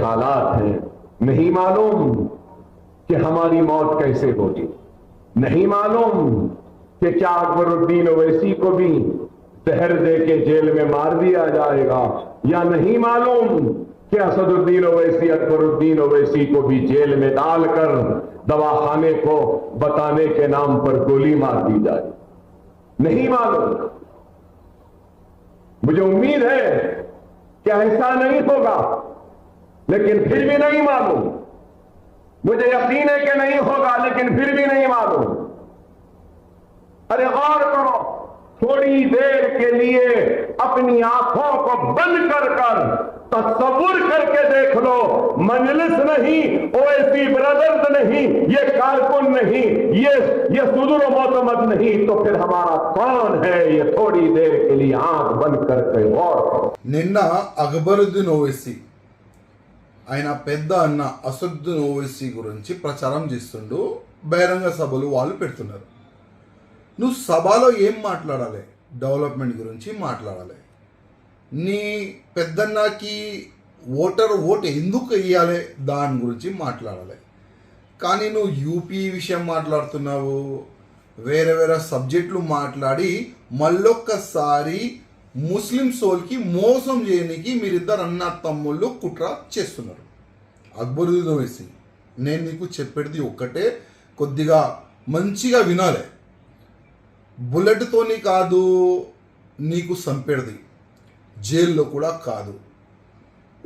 हालात हैं। नहीं मालूम कि हमारी मौत कैसे होगी। नहीं मालूम कि क्या अकबरुद्दीन ओवैसी को भी जहर दे के जेल में मार दिया जाएगा या नहीं मालूम कि असदुद्दीन ओवैसी, अकबरुद्दीन ओवैसी को भी जेल में डालकर दवाखाने को बताने के नाम पर गोली मार दी जाए। नहीं मालूम। मुझे उम्मीद है कि ऐसा नहीं होगा लेकिन फिर भी नहीं मालूम। मुझे यकीन है कि नहीं होगा, लेकिन फिर भी नहीं मालूम। अरे और करो, थोड़ी देर के लिए अपनी आँखों को बंद कर कर तस्वुर करके देख लो। मंजलिस नहीं, ओएसी ब्रदर्स नहीं, ये कारकुन नहीं, ये ये सुदूर मोतमद नहीं तो फिर हमारा कौन है? ये थोड़ी देर के लिए आँख बंद करके और करो। निन्ना अकबरुद्दीन ओवैसी। ఆయన పెద్ద అన్న అసదుద్దీన్ ఓవైసీ గురించి ప్రచారం చేస్తుండు బహిరంగ సభలు వాళ్ళు పెడుతున్నారు. నువ్వు సభలో ఏం మాట్లాడాలి? డెవలప్మెంట్ గురించి మాట్లాడాలి. నీ పెద్దన్నకి ఓటర్ ఓటు ఎందుకు వేయాలి దాని గురించి మాట్లాడాలి. కానీ నువ్వు యూపీ విషయం మాట్లాడుతున్నావు వేరే వేరే సబ్జెక్టులు మాట్లాడి మళ్ళొక్కసారి ముస్లిం సోల్కి మోసం చేయడానికి మీరిద్దరు అన్న తమ్ముళ్ళు కుట్ర చేస్తున్నారు. అక్బరుద్దీన్ వేసి నేను నీకు చెప్పేది ఒక్కటే కొద్దిగా మంచిగా వినాలి. బుల్లెట్తోని కాదు నీకు సంపెడది. జైల్లో కూడా కాదు.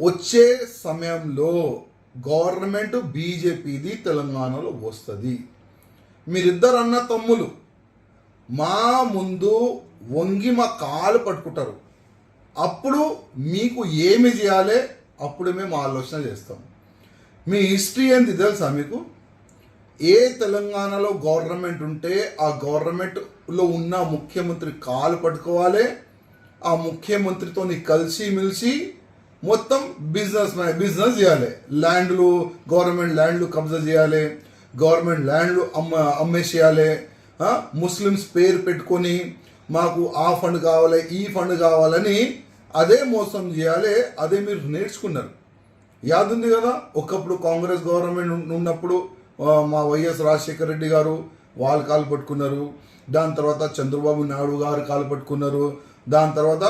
వచ్చే సమయంలో గవర్నమెంట్ బీజేపీది తెలంగాణలో వస్తుంది. మీరిద్దరు అన్న తమ్ములు మా ముందు వంగి మా కాలు పట్టుకుంటారు. అప్పుడు మీకు ఏమి చేయాలి? అప్పుడు మేము ఆలోచన చేస్తాం. మీ హిస్టరీ ఏంది తెలుసా మీకు? ఏ తెలంగాణలో గవర్నమెంట్ ఉంటే ఆ గవర్నమెంట్లో ఉన్న ముఖ్యమంత్రి కాలు పట్టుకోవాలి. ఆ ముఖ్యమంత్రితో కలిసి మెలిసి మొత్తం బిజినెస్ బిజినెస్ చేయాలి. ల్యాండ్లు గవర్నమెంట్ ల్యాండ్లు కబ్జా చేయాలి. గవర్నమెంట్ ల్యాండ్లు అమ్మ అమ్మేసేయాలి. చేయాలి ముస్లిమ్స్ పేరు పెట్టుకొని మాకు ఆ ఫండ్ కావాలి ఈ ఫండ్ కావాలని అదే మోసం చేయాలి అదే మీరు నేర్చుకున్నారు. యాదుంది కదా ఒకప్పుడు కాంగ్రెస్ గవర్నమెంట్ ఉన్నప్పుడు మా వైఎస్ రాజశేఖర రెడ్డి గారు వాళ్ళు కాలు పట్టుకున్నారు దాని తర్వాత చంద్రబాబు నాయుడు గారు కాలు పట్టుకున్నారు దాని తర్వాత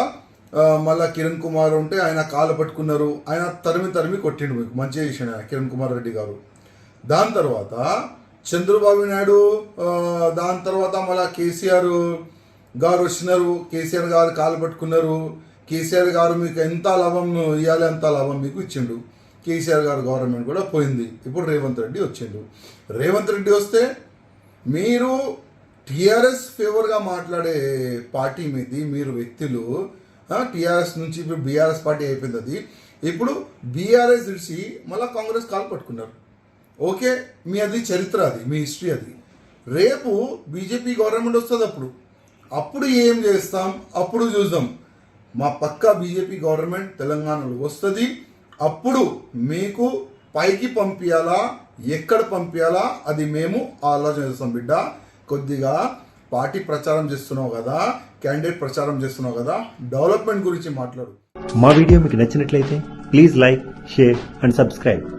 మళ్ళా కిరణ్ కుమార్ ఉంటే ఆయన కాలు పట్టుకున్నారు ఆయన తరిమి తరిమి కొట్టిండు మీకు మంచిగా విషయం కిరణ్ కుమార్ రెడ్డి గారు. దాని తర్వాత చంద్రబాబు నాయుడు దాని తర్వాత మళ్ళీ కేసీఆర్ గారు వచ్చినారు. కేసీఆర్ గారు కాలు పట్టుకున్నారు. కేసీఆర్ గారు మీకు ఎంత లాభం ఇవ్వాలి అంత లాభం మీకు ఇచ్చిండు. కేసీఆర్ గారు గవర్నమెంట్ కూడా పోయింది. ఇప్పుడు రేవంత్ రెడ్డి వచ్చిండు. రేవంత్ రెడ్డి వస్తే మీరు టీఆర్ఎస్ ఫేవర్గా మాట్లాడే పార్టీ మీది మీరు వ్యక్తులు టీఆర్ఎస్ నుంచి ఇప్పుడు బీఆర్ఎస్ పార్టీ అయిపోయింది అది. ఇప్పుడు బీఆర్ఎస్ తెలిసి మళ్ళీ కాంగ్రెస్ కాలు పట్టుకున్నారు. ఓకే మీ అది చరిత్ర అది మీ హిస్టరీ అది. రేపు బీజేపీ గవర్నమెంట్ వస్తుంది అప్పుడు. అప్పుడు ఏం చేస్తాం? అప్పుడు చూద్దాం. మా పక్క బీజేపీ గవర్నమెంట్ తెలంగాణలో వస్తుంది. అప్పుడు మీకు పైకి పంపించాలా ఎక్కడ పంపించాలా అది మేము ఆలోచన చేస్తాం బిడ్డ. కొద్దిగా పార్టీ ప్రచారం చేస్తున్నావు కదా క్యాండిడేట్ ప్రచారం చేస్తున్నావు కదా డెవలప్మెంట్ గురించి మాట్లాడు. మా వీడియో మీకు నచ్చినట్లయితే please like share and subscribe.